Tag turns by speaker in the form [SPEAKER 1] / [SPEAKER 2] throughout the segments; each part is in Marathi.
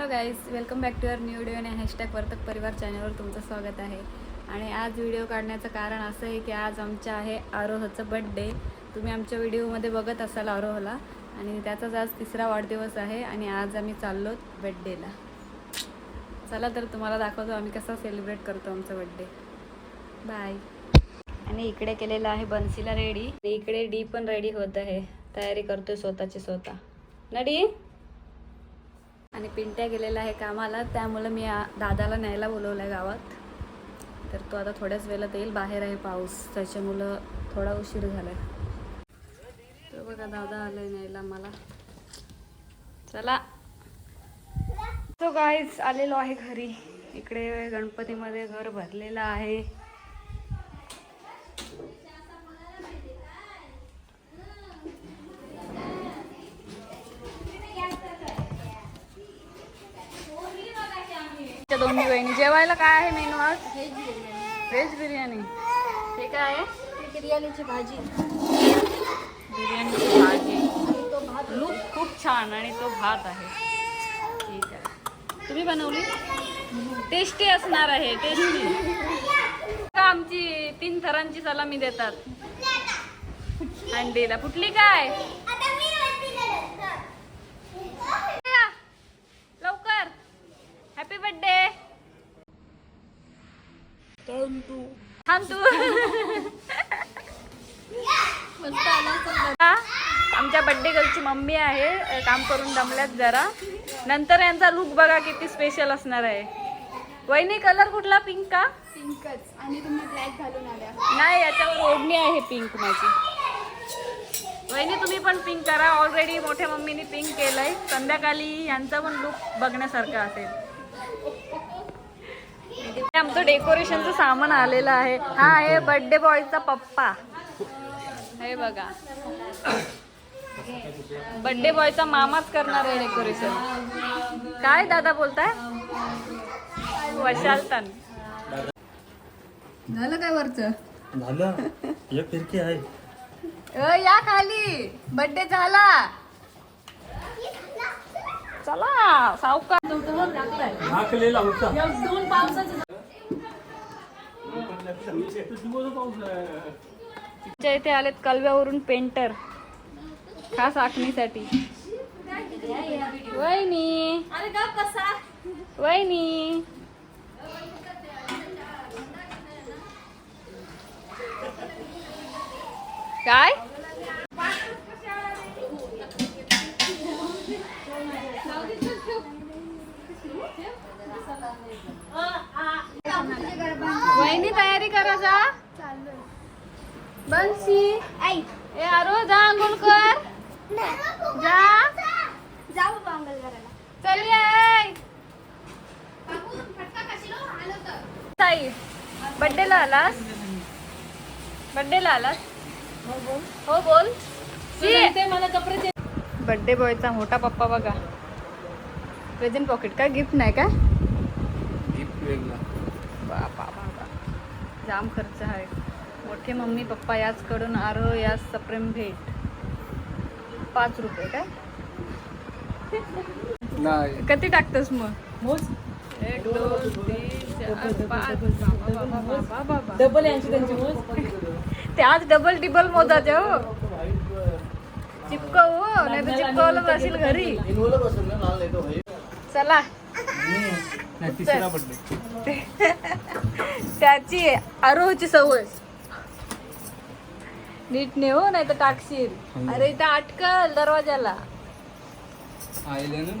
[SPEAKER 1] Hello guys welcome back to your new video आणि हॅशटॅग वर्तक परिवार चॅनलवर तुमचं स्वागत आहे. आणि आज व्हिडिओ काढण्याचं कारण असं आहे की आज आमच्या आहे आरोहचं बड्डे तुम्ही आमच्या व्हिडिओमध्ये बघत असाल आरोहला. आणि त्याचाच आज तिसरा वाढदिवस आहे आणि आज आम्ही चाललो बड्डेला चला तर तुम्हाला दाखवतो आम्ही कसा सेलिब्रेट करतो आमचा बड्डे बाय आणि इकडे केलेलं आहे बन्सीला रेडी. इकडे डी पण रेडी होत आहे. तयारी करतोय स्वतःची स्वतः. नडी डी आणि पिंट्या गेलेला आहे कामाला त्यामुळं मी दादाला न्यायला बोलवलं आहे गावात. तर तो आता थोड्याच वेळात येईल बाहेर आहे पाऊस त्याच्यामुळं थोडा उशीर झालाय. तो बघा दादा आलाय न्यायला मला. चला. तो गाईच आलेलो आहे घरी. इकडे गणपतीमध्ये घर भरलेलं आहे. जेवायला काय आहे मेनू आज? व्हेज बिर्याणी. हे काय आहे?
[SPEAKER 2] बिर्याणीची भाजी.
[SPEAKER 1] बिर्याणीची भाजी. लूक खूप छान आणि तो भात आहे. ठीक आहे. तुम्ही बनवली? टेस्टी असणार आहे टेस्टी आमची तीन थरांची सलामी देतात? अंडीला कुठली काय या, लवकर हॅपी बर्थडे थांब तू. आमच्या बड्डे गर्लची मम्मी आहे. काम करून दमल्यात जरा. नंतर यांचा लुक बघा किती स्पेशल असणार आहे. वहिनी कलर कुठला? पिंक का?
[SPEAKER 2] पिंकच. आणि तुम्ही ब्लॅक घालून आल्या.
[SPEAKER 1] नाही याच्यावर ओढणी आहे पिंक माझी. वहिनी तुम्ही पण पिंक करा. ऑलरेडी मोठ्या मम्मीने पिंक केलंय. संध्याकाळी यांचा पण लुक बघण्यासारखा असेल. आमचं डेकोरेशनचं सामान आलेलं आहे. हा आहे बर्थडे बॉयचा पप्पा. हे बघा. बर्थडे बॉयचा मामाच करणार आहे डेकोरेशन. काय दादा बोलताय? वशालतन झालं काय वरचं?
[SPEAKER 3] झालं.
[SPEAKER 1] या खाली. बर्थडे झाला. चला सावकार.
[SPEAKER 3] हाकलेला होता.
[SPEAKER 1] आमच्या इथे आलेत कलव्यावरून पेंटर खास आखणीसाठी. वहिनी. वहिनी. काय? वहिनी तयारी करा जा. बन्सी.
[SPEAKER 2] आई.
[SPEAKER 1] ए आरो जा आंघोळ कर. जा.
[SPEAKER 2] जाऊ बांगल करायला.
[SPEAKER 1] चल ये ताई बड्डेला आलास? बड्डेला आलास? हो बोल. मला कपडे बड्डे बॉयचा मोठा पप्पा बघा. प्रेझेंट पॉकेट काय गिफ्ट नाही का? बापा बाबा जाम खर्च आहे. मोठे मम्मी पप्पा याचकडून आरो याच सप्रेम भेट. पाच रुपये काय?
[SPEAKER 3] नाही.
[SPEAKER 1] किती टाकतोस मग? एक दोन तीन चार पाच. बाबा, बाबा, बाबा, बाबा.
[SPEAKER 4] डबल यांची त्यांची मोज.
[SPEAKER 1] ते आज डबल टिबल मोजाचे हो. चिपकव हो नाही तर चिपकवलं असेल घरी. चला.
[SPEAKER 3] नाही तिसरा बड्डे
[SPEAKER 1] त्याची आरोहची सवय. नीट ने हो नाही तर टाकशील अरे इथं अटकल दरवाजाला
[SPEAKER 3] आईल्यानं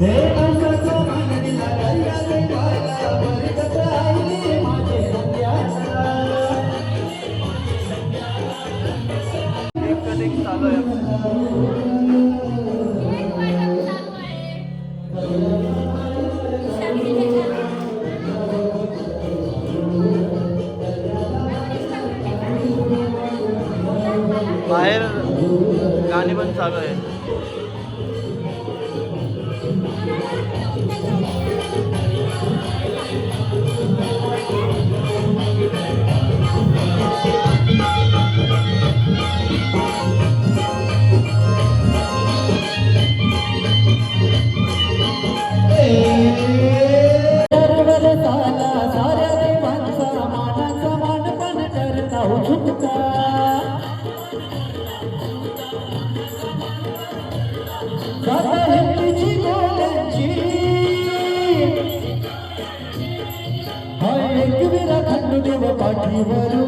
[SPEAKER 5] बाहेर
[SPEAKER 6] Thank you. ಮೆಲುವಿನ ಕಣ್ಣು ನಿಮ್ಮ ಪಾಟಿ ಬರು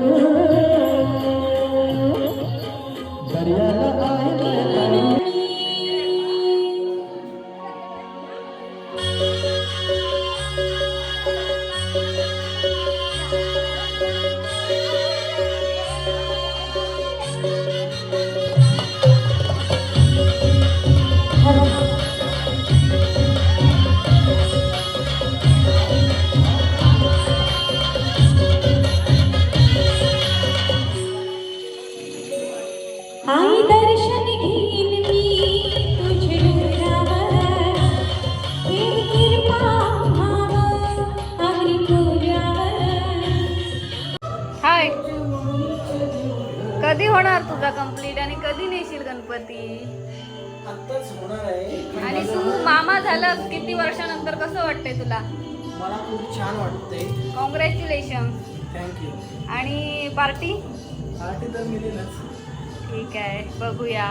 [SPEAKER 6] हाय.
[SPEAKER 5] कधी होणार तुझा कंप्लीट आणि कधी नेशील गणपती? आणि तू मामा झालं किती वर्षानंतर कसं वाटतंय तुला?
[SPEAKER 3] मला खूप छान वाटतंय.
[SPEAKER 5] कॉंग्रॅच्युलेशन
[SPEAKER 3] थँक्यू
[SPEAKER 5] आणि पार्टी?
[SPEAKER 3] पार्टी तर मिळेलच.
[SPEAKER 5] ठीक आहे बघूया.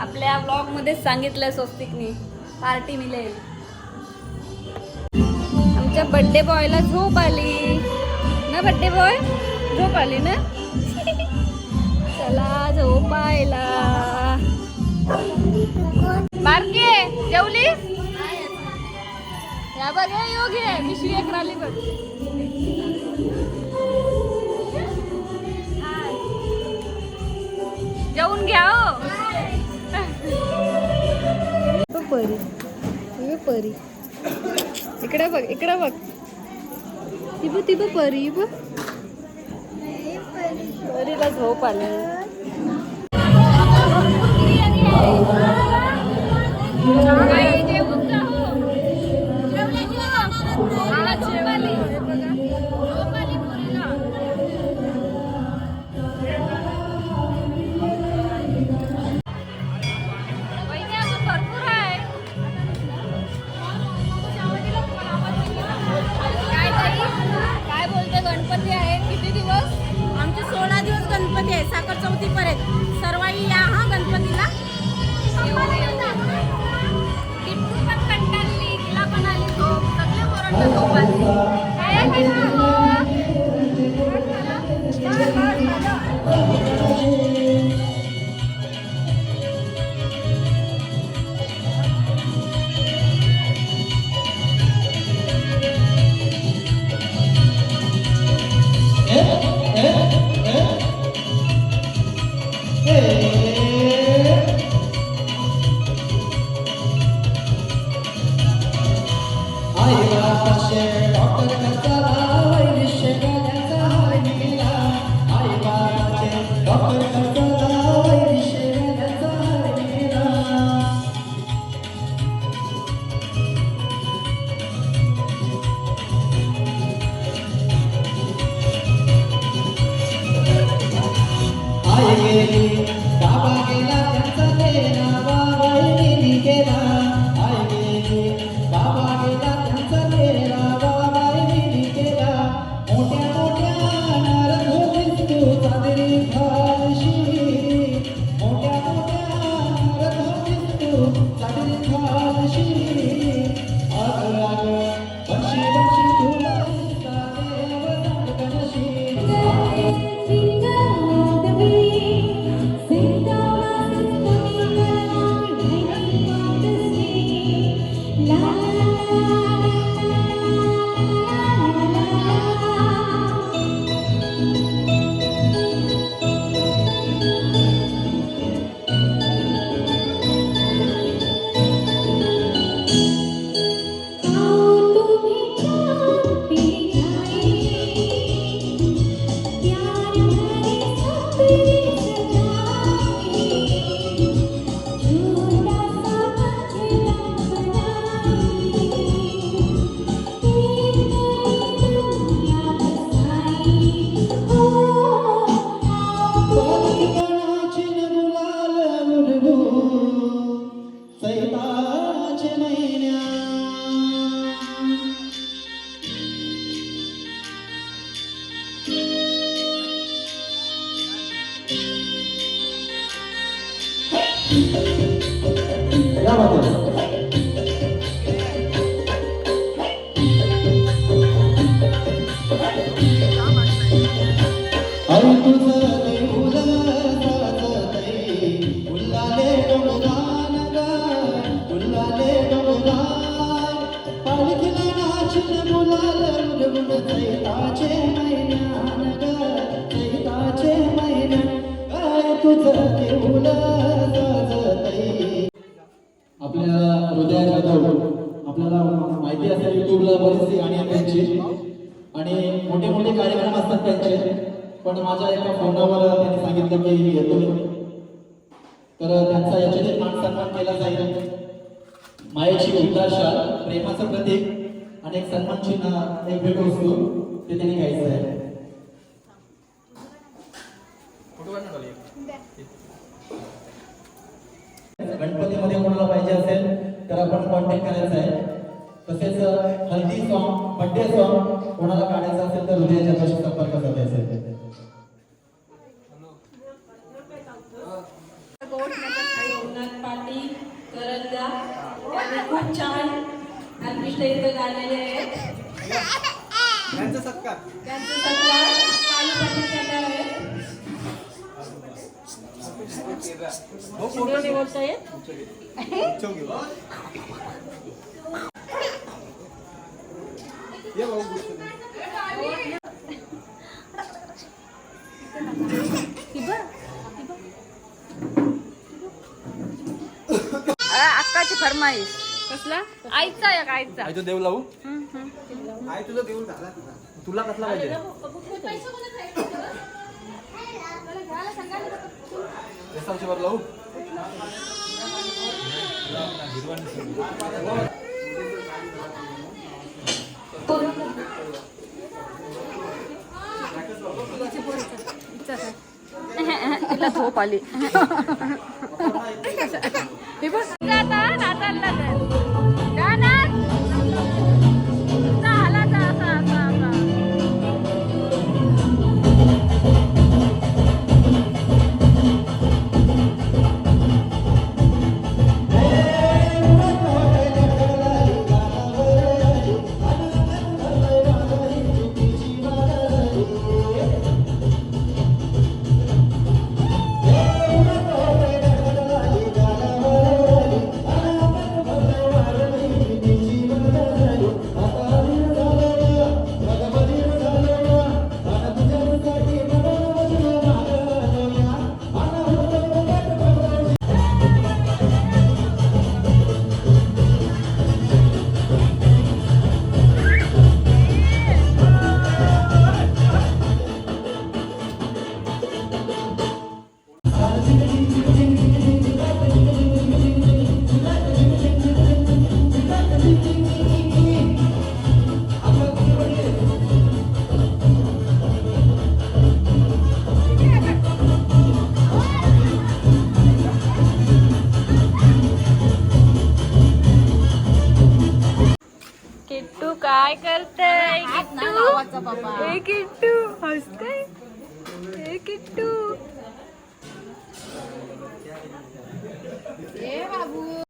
[SPEAKER 5] आपल्या ब्लॉगमध्येच सांगितलं स्वस्तिकनी पार्टी मिळेल. आमच्या बड्डे बॉयला झोप आली. ना बड्डे बॉय झोप आली ना? चला झोपायला बारके जेवलीस? या बघ योग्य आहे पिशवी एक राहिली बघ. घ्या हो. परी. परी. इकडे बघ इकडे बघ. ती बघ ती बघ परी बघ. परीला झोप आली.
[SPEAKER 3] आपल्या हृदयाच्या जवळ आपल्याला माहिती असेल युट्यूबला बरीचशी गाणी आहेत त्यांची. आणि मोठे मोठे कार्यक्रम असतात त्यांचे. पण माझ्या एका फोनावर त्यांनी सांगितलं की येतो तर त्यांचा याच्याने मान सन्मान केला जाईल. मायेची उदाशा प्रेमाचं प्रतीक. आणि एक सन्मान चिन्ह एक भेटवस्तू ते त्यांनी घ्यायचं आहे.
[SPEAKER 1] गणपतीमध्ये कोणाला पाहिजे असेल तर आपण कॉन्टॅक्ट करायचा आहे. तसेच हल्दी सॉन्ग बड्डे सॉन्ग कोणाला काढायचं असेल तर हृदयाच्या संपर्क साधायचा आहे
[SPEAKER 4] आहेत. त्यांचं सत्कार. आहे. कोणी बोलतोय
[SPEAKER 5] अक्काची फरमाईश. कसला? आईचा एक आईचा?
[SPEAKER 3] आई तो देव लावू? आई तुझा देव झाला तुला कसला पाहिजे? वर लावू?
[SPEAKER 5] तिला झोप आली. किट्टू हे